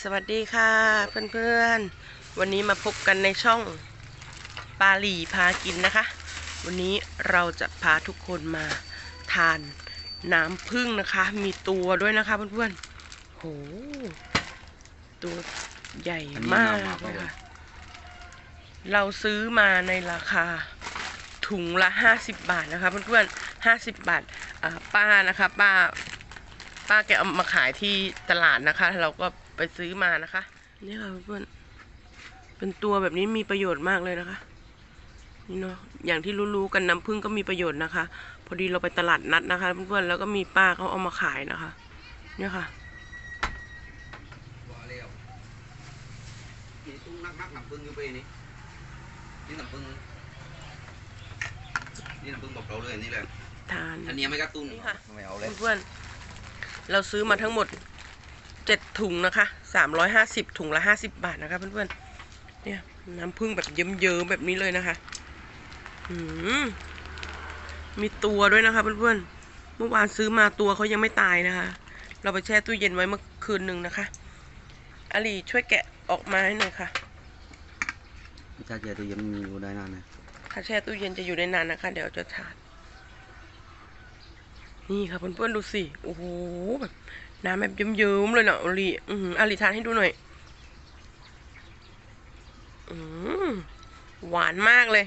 สวัสดีค่ะเพื่อนๆ วันนี้มาพบกันในช่องปาหลีพากินนะคะ วันนี้เราจะพาทุกคนมาทานน้ำผึ้งนะคะ มีตัวด้วยนะคะเพื่อนๆโหตัวใหญ่อนนี้มากน้ำมากเลยเลยค่ะเราซื้อมาในราคาถุงละห้าสิบบาทนะคะ เพื่อนๆห้าสิบบาทป้านะคะ ป้า ป้าแกเอามาขายที่ตลาดนะคะ เราก็ ไปซื้อมานะคะ นี่ค่ะเพื่อนๆเป็นตัวแบบนี้มีประโยชน์มากเลยนะคะ นี่เนาะอย่างที่รู้ๆกันน้ำผึ้งก็มีประโยชน์นะคะ พอดีเราไปตลาดนัดนะคะ เพื่อนๆแล้วก็มีป้าเขาเอามาขายนะคะ เนี่ยค่ะว่าแล้วนี่ตุ้งนักนักน้ำผึ้งอยู่ไปนี่นี่น้ำผึ้งนี่น้ำผึ้งบอกเราเลยนี่แหละทานอันนี้ไม่กระตุ้นนี่ค่ะไม่เอาเลยเพื่อนๆเราซื้อมาทั้งหมด เจ็ดถุงนะคะสามร้อยห้าสิบถุงละห้าสิบบาทนะคะเพื่อนๆ เนี่ยน้ำผึ้งแบบเยิ้มๆแบบนี้เลยนะคะอืมมีตัวด้วยนะคะเพื่อนๆ เมื่อวานซื้อมาตัวเขายังไม่ตายนะคะ เราไปแช่ตู้เย็นไว้เมื่อคืนหนึ่งนะคะอาลีช่วยแกะออกมาให้หน่อยค่ะถ้าเจอตัวยังมีอยู่ได้นานนะถ้าแช่ตู้เย็นจะอยู่ได้นานนะคะ เดี๋ยวจะทานนี่ค่ะเพื่อนๆดูสิ โอ้โหแบบ น้ำแบบเยิ้มๆเลยเนาะอาลีอือหืออาลีทานให้ดูหน่อย อืมหวานมากเลย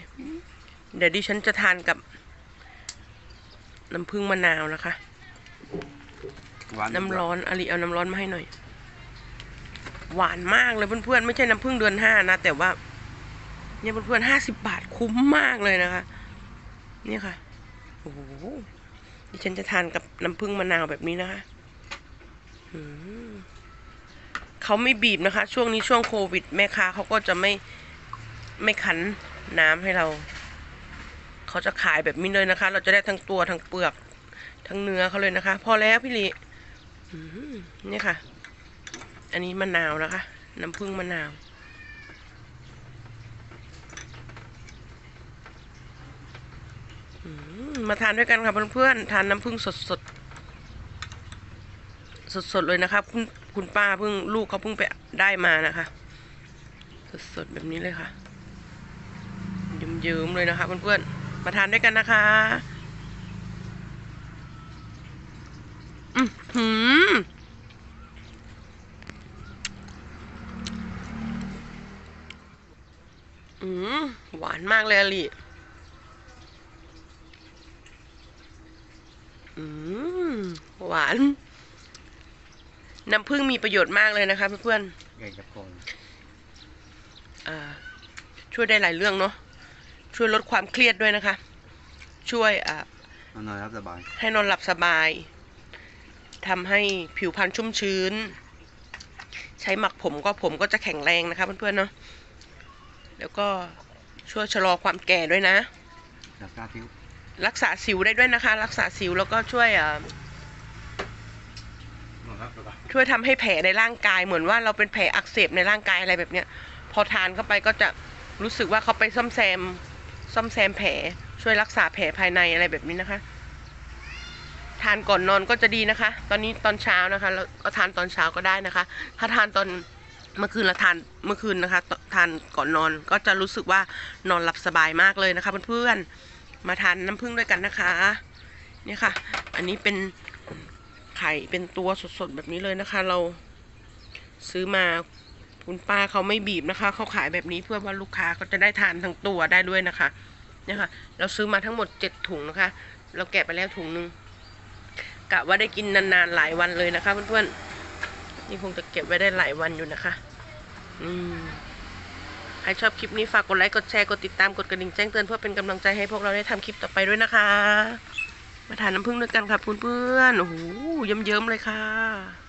เดี๋ยวดิฉันจะทานกับ น้ำผึ้งมะนาวนะคะ หวานน้ำร้อนอาลีเอาน้ำร้อนมาให้หน่อย หวานมากเลยเพื่อนๆไม่ใช่น้ำผึ้งเดือนห้านะ แต่ว่า เนี่ยเพื่อนๆห้าสิบบาทคุ้มมากเลยนะคะเนี่ยค่ะ โอ้โหดิฉันจะทานกับน้ำผึ้งมะนาวแบบนี้นะคะอืม เขาไม่บีบนะคะ ช่วงนี้ช่วงโควิด แม่ค้าเขาก็จะไม่ไม่คั้นน้ำให้เรา เขาจะขายแบบนี้เลยนะคะ เราจะได้ทั้งตัวทั้งเปลือก ทั้งเนื้อเขาเลยนะคะ พอแล้วพี่ลีนี่ค่ะ อันนี้มะนาวนะคะ น้ำผึ้งมะนาวอมาทานด้วยกันค่ะเพื่อนๆ ทานน้ำผึ้งสดสดสดสดๆ เลยนะคะคุณ คุณป้าเพิ่งลูกเขาเพิ่งไปได้มานะคะสดสดๆแบบนี้เลยค่ะเยิ้มๆเลยนะคะเพื่อนๆมาทานด้วยกันนะคะอือหืออืมหวานมากเลยอลิอืมหวาน น้ำผึ้งมีประโยชน์มากเลยนะคะเพื่อนใหญ่จะพอๆอ่าช่วยได้หลายเรื่องเนาะช่วยลดความเครียดด้วยนะคะ ช่วยอ่าเอาหน่อยครับสบาย ให้นอนหลับสบาย ทำให้ผิวพรรณชุ่มชื้น ใช้หมักผมก็ผมก็จะแข็งแรงนะคะเพื่อนๆเนาะ แล้วก็ช่วยชะลอความแก่ด้วยนะรักษาผิว รักษาสิวได้ด้วยนะคะ รักษาสิวแล้วก็ช่วยอ่าครับสบาย ช่วยทำให้แผลในร่างกายเหมือนว่าเราเป็นแผลอักเสบในร่างกายอะไรแบบเนี้ย พอทานเข้าไปก็จะรู้สึกว่าเขาไปซ่อมแซม ซ่อมแซมแผล ช่วยรักษาแผลภายในอะไรแบบนี้นะคะ ทานก่อนนอนก็จะดีนะคะ ตอนนี้ตอนเช้านะคะแล้วก็ทานตอนเช้าก็ได้นะคะ ถ้าทานตอนเมื่อคืนเราทานเมื่อคืนนะคะ ทานก่อนนอนก็จะรู้สึกว่านอนหลับสบายมากเลยนะคะเพื่อนๆมาทานน้ำผึ้งด้วยกันนะคะ เนี่ยค่ะ อันนี้เป็น ไข่เป็นตัวสดๆแบบนี้เลยนะคะ เราซื้อมาคุณป้าเขาไม่บีบนะคะเขาขายแบบนี้เพื่อว่าลูกค้าเขาจะได้ทานทั้งตัวได้ด้วยนะคะเนี่ยค่ะเราซื้อมาทั้งหมดเจ็ดถุงนะคะ เราแกะไปแล้วถุงหนึ่งกะว่าได้กินนานๆหลายวันเลยนะคะ เพื่อนๆนี่คงจะเก็บไว้ได้หลายวันอยู่นะคะอืมใครชอบคลิปนี้ฝากกดไลค์กดแชร์กดติดตามกดกระดิ่งแจ้งเตือนเพื่อเป็นกำลังใจให้พวกเราได้ทำคลิปต่อไปด้วยนะคะ มาทานน้ำผึ้งด้วยกันครับเพื่อนๆโอ้โหเยิ้มๆเลยค่ะ